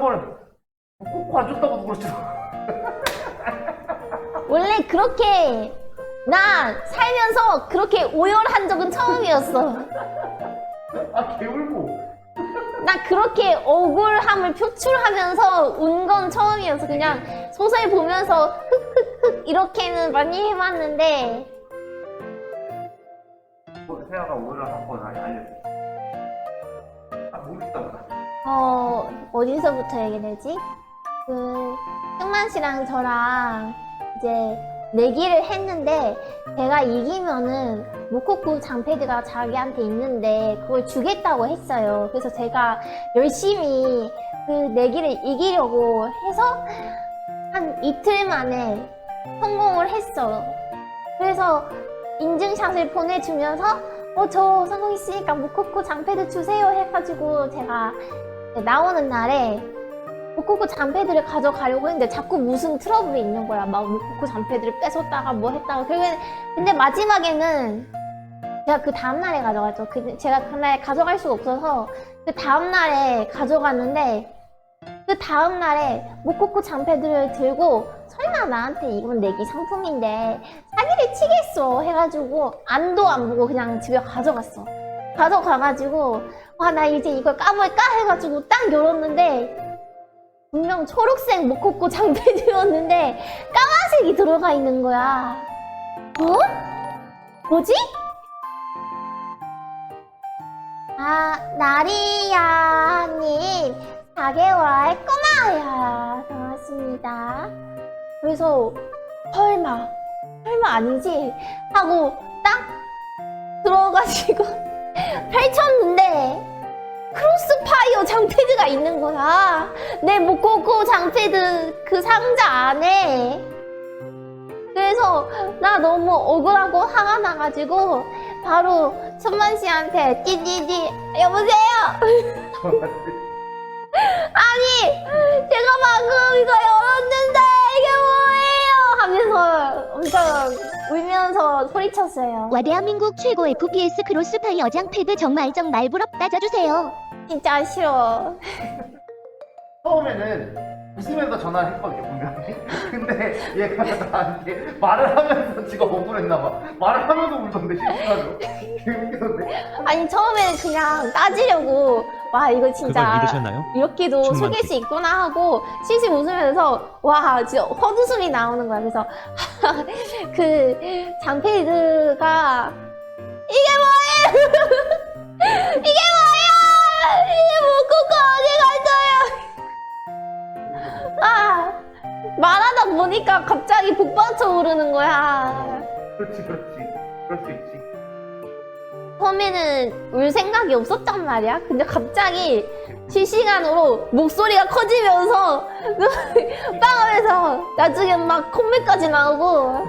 번을 꼭 봐준다고 그러지. 원래 그렇게 나 살면서 그렇게 오열한 적은 처음이었어. 아 개울고. 나 그렇게 억울함을 표출하면서 운 건 처음이었어. 그냥 소설 보면서 흑흑흑 이렇게는 많이 해봤는데 오늘 한번 알려줘. 아 모르겠다. 어 어디서부터 얘기되지? 그 승만 씨랑 저랑 이제 내기를 했는데 제가 이기면은 모코쿠 장패드가 자기한테 있는데 그걸 주겠다고 했어요. 그래서 제가 열심히 그 내기를 이기려고 해서 한 이틀 만에 성공을 했어. 그래서 인증샷을 보내주면서 어 저 성공했으니까 모코코 장패드 주세요 해가지고 제가 나오는 날에 모코코 장패드를 가져가려고 했는데 자꾸 무슨 트러블이 있는 거야. 막 모코코 장패드를 뺏었다가 뭐 했다가 결국엔 근데 마지막에는 제가 그 다음 날에 가져갔죠. 그 제가 그날 가져갈 수가 없어서 그 다음 날에 가져갔는데 그 다음 날에 모코코 장패드를 들고 설마 나한테 이건 내기 상품인데 사기를 치겠어 해가지고 안도 안 보고 그냥 집에 가져갔어. 가져가가지고 와나 이제 이걸 까볼까 해가지고 딱 열었는데 분명 초록색 모코코 장패드였는데 까만색이 들어가 있는 거야. 어? 뭐지? 아, 나리야님, 4개월 꼬마야. 반갑습니다. 그래서, 설마, 설마 아니지? 하고 딱 들어가지고 펼쳤는데, 크로스파이어 장패드가 있는 거야. 내 모코코 장패드 그 상자 안에. 그래서 나 너무 억울하고 화가 나가지고 바로 천만 씨한테 띠띠띠 여보세요. 아니 제가 방금 이거 열었는데 이게 엄청 울면서 소리쳤어요. 와 대한민국 최고 FPS 크로스파이 어 장 패드 정말 정말 부럽다 줘주세요. 진짜 싫어. 처음에는 웃으면서 전화를 했거든요 분명히. 근데 얘가 나한테 말을 하면서 지가 억울했나 봐. 말을 하면서 울던데 실수하죠. 재밌던데. 아니 처음에는 그냥 따지려고 와 이거 그걸 진짜 믿으셨나요? 이렇게도 천만 속일 수 있구나 하고 실실 웃으면서 와 진짜 헛웃음이 나오는 거야 그래서 그 장패드가 이게 뭐예요 이게 뭐야 이게 뭐고고 어디 갔어요 아 말하다 보니까 갑자기 복받쳐 오르는 거야 그렇지 그렇지. 그럴 수 있지. 처음에는 울 생각이 없었단 말이야. 근데 갑자기 실시간으로 목소리가 커지면서 빵 하면서 나중에 막 콧물까지 나오고